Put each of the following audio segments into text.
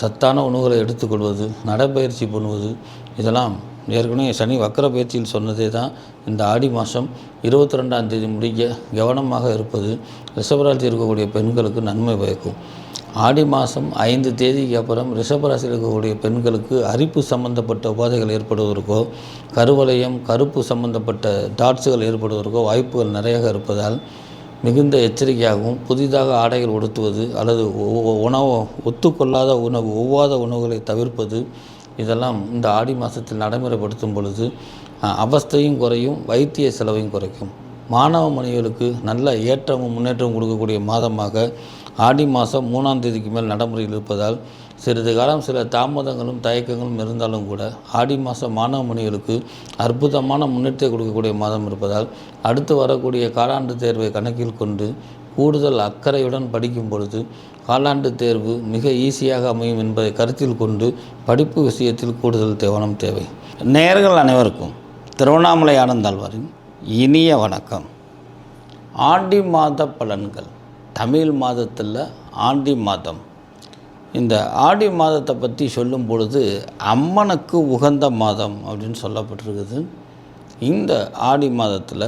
சத்தான உணவுகளை எடுத்துக்கொள்வது நடைப்பயிற்சி பண்ணுவது இதெல்லாம் ஏற்கனவே சனி வக்கர பயிற்சியில் சொன்னதே தான் இந்த ஆடி மாதம் இருபத்தி ரெண்டாம் தேதி முடிக்க கவனமாக இருப்பது ரிஷபராசி இருக்கக்கூடிய பெண்களுக்கு நன்மை பயக்கும். ஆடி மாதம் ஐந்து தேதிக்கு அப்புறம் ரிஷபராசியில் இருக்கக்கூடிய பெண்களுக்கு அரிப்பு சம்பந்தப்பட்ட உபாதைகள் ஏற்படுவதற்கோ கருவளையம் கருப்பு சம்பந்தப்பட்ட டாட்ஸுகள் ஏற்படுவதற்கோ வாய்ப்புகள் நிறையாக இருப்பதால் மிகுந்த எச்சரிக்கையாகவும் புதிதாக ஆடைகள் உடுத்துவது அல்லது உணவு ஒத்துக்கொள்ளாத உணவு ஒவ்வாத உணவுகளை தவிர்ப்பது இதெல்லாம் இந்த ஆடி மாதத்தில் நடைமுறைப்படுத்தும் பொழுது அவஸ்தையும் குறையும் வைத்திய செலவையும் குறைக்கும். மாணவ மணிகளுக்கு நல்ல ஏற்றமும் முன்னேற்றமும் கொடுக்கக்கூடிய மாதமாக ஆடி மாதம் மூணாம் தேதிக்கு மேல் நடைமுறையில் இருப்பதால் சிறிது காலம் சில தாமதங்களும் தயக்கங்களும் இருந்தாலும் கூட ஆடி மாதம் மாணவ மணிகளுக்கு அற்புதமான முன்னேற்றத்தை கொடுக்கக்கூடிய மாதம் இருப்பதால் அடுத்து வரக்கூடிய காலாண்டு தேர்வை கணக்கில் கொண்டு கூடுதல் அக்கறையுடன் படிக்கும் பொழுது காலாண்டு தேர்வு மிக ஈஸியாக அமையும் என்பதை கருத்தில் கொண்டு படிப்பு விஷயத்தில் கூடுதல் கவனம் தேவை. நேர்கள் அனைவருக்கும் திருவண்ணாமலை ஆனந்தாழ்வாரின் இனிய வணக்கம். ஆண்டி மாத பலன்கள் தமிழ் மாதத்தில் ஆண்டி மாதம். இந்த ஆடி மாதத்தை பற்றி சொல்லும் பொழுது அம்மனுக்கு உகந்த மாதம் அப்படின்னு சொல்லப்பட்டிருக்குது. இந்த ஆடி மாதத்தில்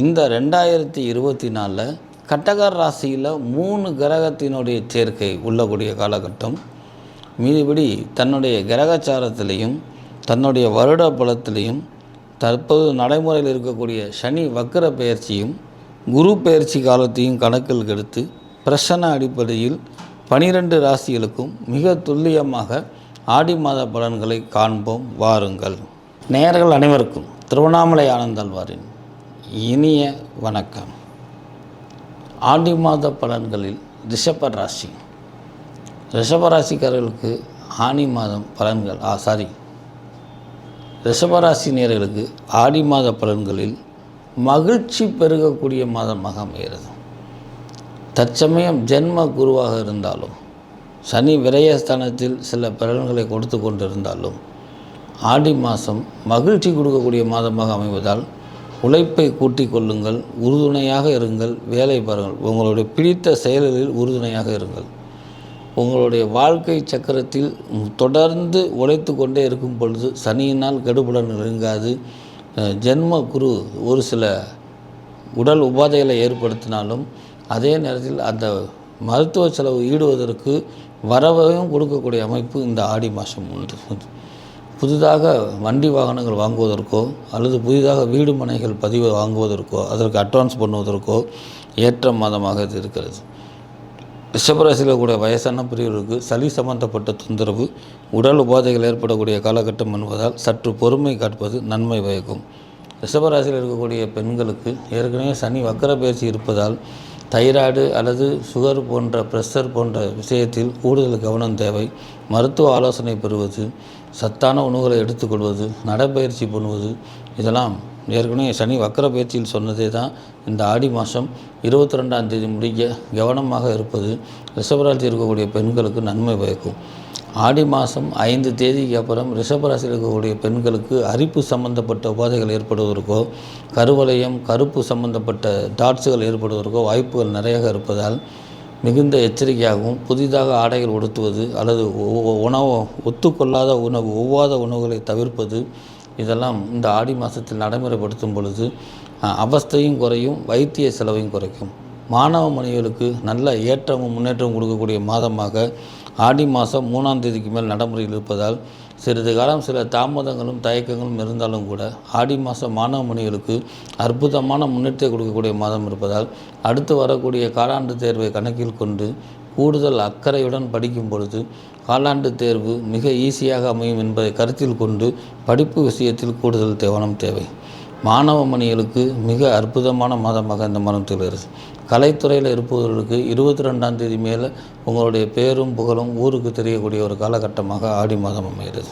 இந்த ரெண்டாயிரத்தி இருபத்தி நாலில் கட்டகர் ராசியில் மூணு கிரகத்தினுடைய சேர்க்கை உள்ளக்கூடிய காலகட்டம். மீதிபடி தன்னுடைய கிரகச்சாரத்திலையும் தன்னுடைய வருட பலத்திலையும் தற்போது நடைமுறையில் இருக்கக்கூடிய சனி வக்கர பெயர்ச்சியும் குரு பெயர்ச்சி காலத்தையும் கணக்கில் எடுத்து பிரசன அடிப்படையில் பனிரெண்டு ராசிகளுக்கும் மிக துல்லியமாக ஆடி மாத பலன்களை காண்போம். வாருங்கள். நேர்கள் அனைவருக்கும் திருவண்ணாமலை ஆனந்தாழ்வாரின் இனிய வணக்கம். ஆடி மாத பலன்களில் ரிஷப ராசி. ரிஷபராசிக்காரர்களுக்கு ஆனி மாதம் பலன்கள் ஆ சாரி ரிஷபராசி நேர்களுக்கு ஆடி மாத பலன்களில் மகிழ்ச்சி பெருகக்கூடிய மாதமாக அமைகிறது. தற்சமயம் ஜென்ம குருவாக இருந்தாலும் சனி விரயஸ்தானத்தில் சில பலன்களை கொடுத்து கொண்டிருந்தாலும் ஆடி மாதம் மகிழ்ச்சி கொடுக்கக்கூடிய மாதமாக அமைவதால் உழைப்பை கூட்டிக் கொள்ளுங்கள் உறுதுணையாக இருங்கள் வேலை பாருங்கள். உங்களுடைய பிடித்த செயல்களில் உறுதுணையாக இருங்கள். உங்களுடைய வாழ்க்கை சக்கரத்தில் தொடர்ந்து உழைத்து கொண்டே இருக்கும் பொழுது சனியினால் கெடுபுடன் நெருங்காது. ஜென்ம குரு ஒரு சில உடல் உபாதைகளை ஏற்படுத்தினாலும் அதே நேரத்தில் அந்த மருத்துவ செலவு ஈடுவதற்கு வரவையும் கொடுக்கக்கூடிய அமைப்பு இந்த ஆடி மாதம் உண்டு புதிதாக வண்டி வாகனங்கள் வாங்குவதற்கோ அல்லது புதிதாக வீடு மனைகள் பதிவு வாங்குவதற்கோ அதற்கு அட்வான்ஸ் பண்ணுவதற்கோ ஏற்ற மாதமாக இது இருக்கிறது. ரிஷபராசியில் கூட வயசான பிரிவருக்கு சளி சம்பந்தப்பட்ட தொந்தரவு உடல் உபாதைகள் ஏற்படக்கூடிய காலகட்டம் என்பதால் சற்று பொறுமை காட்பது நன்மை பயக்கும் ரிஷபராசியில் இருக்கக்கூடிய பெண்களுக்கு ஏற்கனவே சனி வக்கர பயிற்சி இருப்பதால் தைராய்டு அல்லது சுகர் போன்ற ப்ரெஷர் போன்ற விஷயத்தில் கூடுதல் கவனம் தேவை. மருத்துவ ஆலோசனை பெறுவது சத்தான உணவுகளை எடுத்துக்கொள்வது நடைப்பயிற்சி பண்ணுவது இதெல்லாம் ஏற்கனவே சனி வக்கர பயிற்சியில் சொன்னதே தான். இந்த ஆடி மாதம் இருபத்தி ரெண்டாம் தேதி முடிக்க கவனமாக இருப்பது ரிஷபராசி இருக்கக்கூடிய பெண்களுக்கு நன்மை பயக்கும். ஆடி மாதம் ஐந்து தேதிக்கு அப்புறம் ரிஷபராசியில் இருக்கக்கூடிய பெண்களுக்கு அரிப்பு சம்பந்தப்பட்ட உபாதைகள் ஏற்படுவதற்கோ கருவலயம் கருப்பு சம்பந்தப்பட்ட டாட்ஸுகள் ஏற்படுவதற்கோ வாய்ப்புகள் நிறையாக இருப்பதால் மிகுந்த எச்சரிக்கையாகவும் புதிதாக ஆடைகள் உடுத்துவது அல்லது உணவு ஒத்துக்கொள்ளாத உணவு ஒவ்வாத உணவுகளை தவிர்ப்பது இதெல்லாம் இந்த ஆடி மாதத்தில் நடைமுறைப்படுத்தும் பொழுது அவஸ்தையும் குறையும் வைத்திய செலவையும் குறைக்கும். மாணவ மணிகளுக்கு நல்ல ஏற்றமும் முன்னேற்றம் கொடுக்கக்கூடிய மாதமாக ஆடி மாதம் மூணாம் தேதிக்கு மேல் நடைமுறையில் இருப்பதால் சிறிது காலம் சில தாமதங்களும் தயக்கங்களும் இருந்தாலும் கூட ஆடி மாதம் மாணவ மணிகளுக்கு அற்புதமான முன்னேற்றத்தை கொடுக்கக்கூடிய மாதம் இருப்பதால் அடுத்து வரக்கூடிய காலாண்டு தேர்வை கணக்கில் கொண்டு கூடுதல் அக்கறையுடன் படிக்கும் பொழுது காலாண்டு தேர்வு மிக ஈஸியாக அமையும் என்பதை கருத்தில் கொண்டு படிப்பு விஷயத்தில் கூடுதல் கவனம் தேவை. மாணவ மணிகளுக்கு மிக அற்புதமான மாதமாக இந்த மாதம் திகழ்கிறது. கலைத்துறையில் இருப்பவர்களுக்கு இருபத்தி ரெண்டாம் தேதி மேலே உங்களுடைய பேரும் புகழும் ஊருக்கு தெரியக்கூடிய ஒரு காலகட்டமாக ஆடி மாதம் அமைகிறது.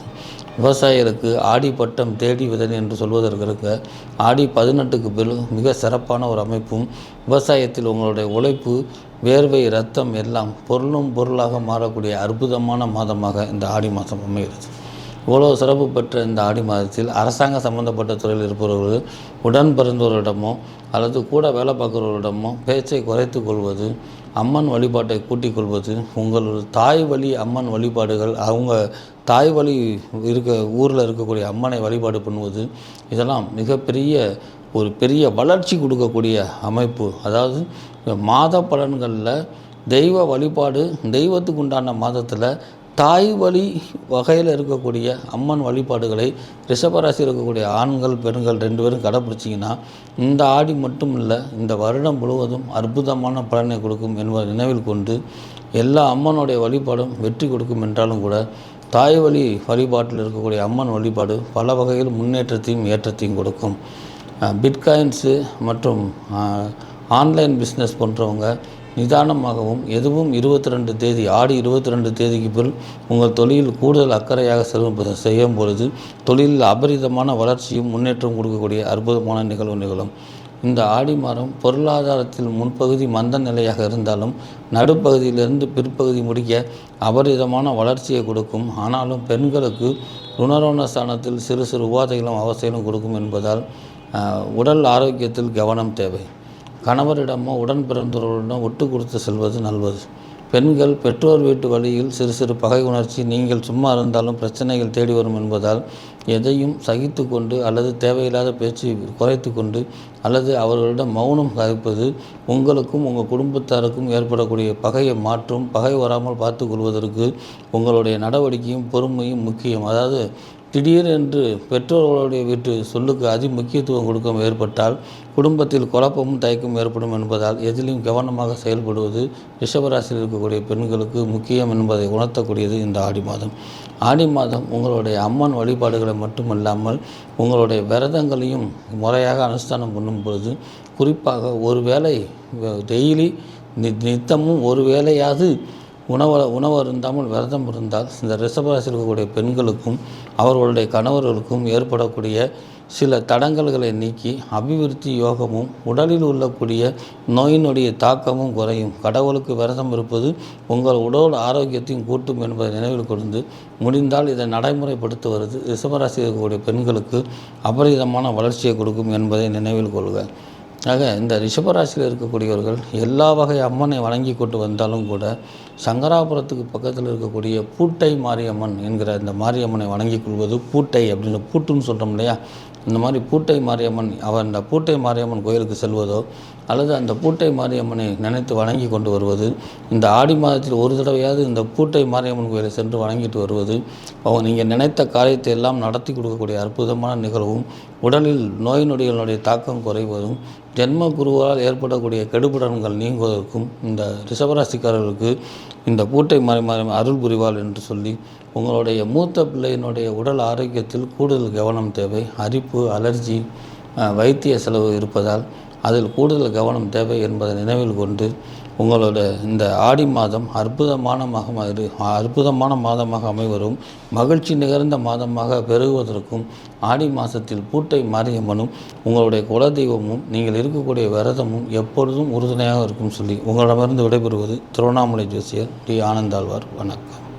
விவசாயிகளுக்கு ஆடி பட்டம் தேடி விதன் என்று சொல்வதற்கு இருக்க ஆடி பதினெட்டுக்கு பிறகு மிக சிறப்பான ஒரு அமைப்பும் விவசாயத்தில் உங்களுடைய உழைப்பு வேர்வை ரத்தம் எல்லாம் பொருளும் பொருளாக மாறக்கூடிய அற்புதமான மாதமாக இந்த ஆடி மாதம் அமைகிறது. இவ்வளோ சிறப்பு பெற்ற இந்த ஆடி மாதத்தில் அரசாங்க சம்பந்தப்பட்ட துறையில் இருப்பவர்கள் உடன் பிறந்தவரிடமோ அல்லது கூட வேலை பார்க்குறவரிடமோ பேச்சை குறைத்து கொள்வது அம்மன் வழிபாட்டை கூட்டிக் கொள்வது உங்கள் தாய் வழி அம்மன் வழிபாடுகள் அவங்க தாய் வழி இருக்க ஊரில் இருக்கக்கூடிய அம்மனை வழிபாடு பண்ணுவது இதெல்லாம் மிகப்பெரிய ஒரு பெரிய வளர்ச்சி கொடுக்கக்கூடிய அமைப்பு. அதாவது மாத பலன்களில் தெய்வ வழிபாடு தெய்வத்துக்கு உண்டான மாதத்தில் தாய் வழி வகையில் இருக்கக்கூடிய அம்மன் வழிபாடுகளை ரிஷபராசி இருக்கக்கூடிய ஆண்கள் பெண்கள் ரெண்டு பேரும் கடைப்பிடிச்சிங்கன்னா இந்த ஆடி மட்டும் இல்லை இந்த வருடம் முழுவதும் அற்புதமான பலனை கொடுக்கும் என்பதை நினைவில் கொண்டு எல்லா அம்மனுடைய வழிபாடும் வெற்றி கொடுக்கும் என்றாலும் கூட தாய் வழி வழிபாட்டில் இருக்கக்கூடிய அம்மன் வழிபாடு பல வகையில் முன்னேற்றத்தையும் ஏற்றத்தையும் கொடுக்கும். பிட்காயின்ஸு மற்றும் ஆன்லைன் பிஸ்னஸ் பண்ணுறவங்க நிதானமாகவும் எதுவும் இருபத்தி ரெண்டு தேதி ஆடி இருபத்தி ரெண்டு தேதிக்கு பின் உங்கள் தொழிலில் கூடுதல் அக்கறையாக செல்லும் செய்யும் பொழுது தொழிலில் அபரிதமான வளர்ச்சியும் முன்னேற்றம் கொடுக்கக்கூடிய அற்புதமான நிகழ்வு நிகழும். இந்த ஆடி மாதம் பொருளாதாரத்தில் முன்பகுதி மந்த நிலையாக இருந்தாலும் நடுப்பகுதியிலிருந்து பிற்பகுதி முடிக்க அபரிதமான வளர்ச்சியை கொடுக்கும். ஆனாலும் பெண்களுக்கு ருணரோண ஸ்தானத்தில் சிறு சிறு உபாதைகளும் அவசியம் கொடுக்கும் என்பதால் உடல் ஆரோக்கியத்தில் கவனம் தேவை. கணவரிடமோ உடன் பிறந்தவர்களிடம் ஒட்டு கொடுத்து செல்வது நல்லது. பெண்கள் பெற்றோர் வீட்டு வழியில் சிறு சிறு பகை உணர்ச்சி நீங்கள் சும்மா இருந்தாலும் பிரச்சனைகள் தேடி வரும் என்பதால் எதையும் சகித்து கொண்டு அல்லது தேவையில்லாத பேச்சு குறைத்து கொண்டு அல்லது அவர்களிடம் மௌனம் கவிப்பது உங்களுக்கும் உங்கள் குடும்பத்தாருக்கும் ஏற்படக்கூடிய பகையை மாற்றும் பகை வராமல் பார்த்து கொள்வதற்கு உங்களுடைய நடவடிக்கையும் பொறுமையும் முக்கியம். அதாவது திடீரென்று பெற்றோர்களுடைய வீட்டு சொல்லுக்கு அதி முக்கியத்துவம் கொடுக்க ஏற்பட்டால் குடும்பத்தில் குழப்பமும் தயக்கம் ஏற்படும் என்பதால் எதிலும் கவனமாக செயல்படுவது ரிஷபராசியில் இருக்கக்கூடிய பெண்களுக்கு முக்கியம் என்பதை உணர்த்தக்கூடியது இந்த ஆடி மாதம். ஆடி மாதம் உங்களுடைய அம்மன் வழிபாடுகளை மட்டுமல்லாமல் உங்களுடைய விரதங்களையும் முறையாக அனுஷ்டானம் பண்ணும் பொழுது குறிப்பாக ஒரு வேளை டெய்லி நித்தமும் ஒரு வேளையாவது உணவு உணவு இருந்தாமல் விரதம் இருந்தால் இந்த ரிஷபராசியில் இருக்கக்கூடிய பெண்களுக்கும் அவர்களுடைய கணவர்களுக்கும் ஏற்படக்கூடிய சில தடங்கல்களை நீக்கி அபிவிருத்தி யோகமும் உடலில் உள்ளக்கூடிய நோயினுடைய தாக்கமும் குறையும். கடவுளுக்கு விரதம் இருப்பது உங்கள் உடல் ஆரோக்கியத்தையும் கூட்டும் என்பதை நினைவில் கொண்டு முடிந்தால் இதை நடைமுறைப்படுத்துவது ரிஷபராசி இருக்கக்கூடிய பெண்களுக்கு அபரிதமான வளர்ச்சியை கொடுக்கும் என்பதை நினைவில் கொள்க. ஆக இந்த ரிஷபராசியில் இருக்கக்கூடியவர்கள் எல்லா வகை அம்மனை வணங்கி கொண்டு வந்தாலும் கூட சங்கராபுரத்துக்கு பக்கத்தில் இருக்கக்கூடிய பூட்டை மாரியம்மன் என்கிற இந்த மாரியம்மனை வணங்கி கொள்வது பூட்டை அப்படின்னு பூட்டுன்னு சொல்கிறோம் இல்லையா? இந்த மாதிரி பூட்டை மாரியம்மன் அவர் அந்த பூட்டை மாரியம்மன் கோயிலுக்கு செல்வதோ அல்லது அந்த பூட்டை மாரியம்மனை நினைத்து வணங்கி கொண்டு வருவது இந்த ஆடி மாதத்தில் ஒரு தடவையாவது இந்த பூட்டை மாரியம்மன் கோயிலை சென்று வணங்கிட்டு வருவது அவங்க நீங்கள் நினைத்த காரியத்தை எல்லாம் நடத்தி கொடுக்கக்கூடிய அற்புதமான நிகழ்வும் உடலில் நோய் நொடிகளுடைய தாக்கம் குறைவதும் ஜென்ம குருவால் ஏற்படக்கூடிய கெடுபடன்கள் நீங்குவதற்கும் இந்த ரிஷபராசிக்காரர்களுக்கு இந்த பூட்டை மாறி மாறி அருள் புரிவாள் என்று சொல்லி உங்களுடைய மூத்த பிள்ளையினுடைய உடல் ஆரோக்கியத்தில் கூடுதல் கவனம் தேவை அரிப்பு அலர்ஜி வைத்திய செலவு இருப்பதால் அதில் கூடுதல் கவனம் தேவை என்பதை நினைவில் கொண்டு உங்களோட இந்த ஆடி மாதம் அற்புதமான மாதமாக அற்புதமான மாதமாக அமைவரும் மகிழ்ச்சி நிகழ்ந்த மாதமாக பெருகுவதற்கும் ஆடி மாதத்தில் பூட்டை மாரியம்மனும் உங்களுடைய குலதெய்வமும் நீங்கள் இருக்கக்கூடிய விரதமும் எப்பொழுதும் உறுதுணையாக இருக்கும் சொல்லி உங்களிடமிருந்து விடைபெறுவது திருவண்ணாமலை ஜோசியர் டி. ஆனந்தாழ்வார். வணக்கம்.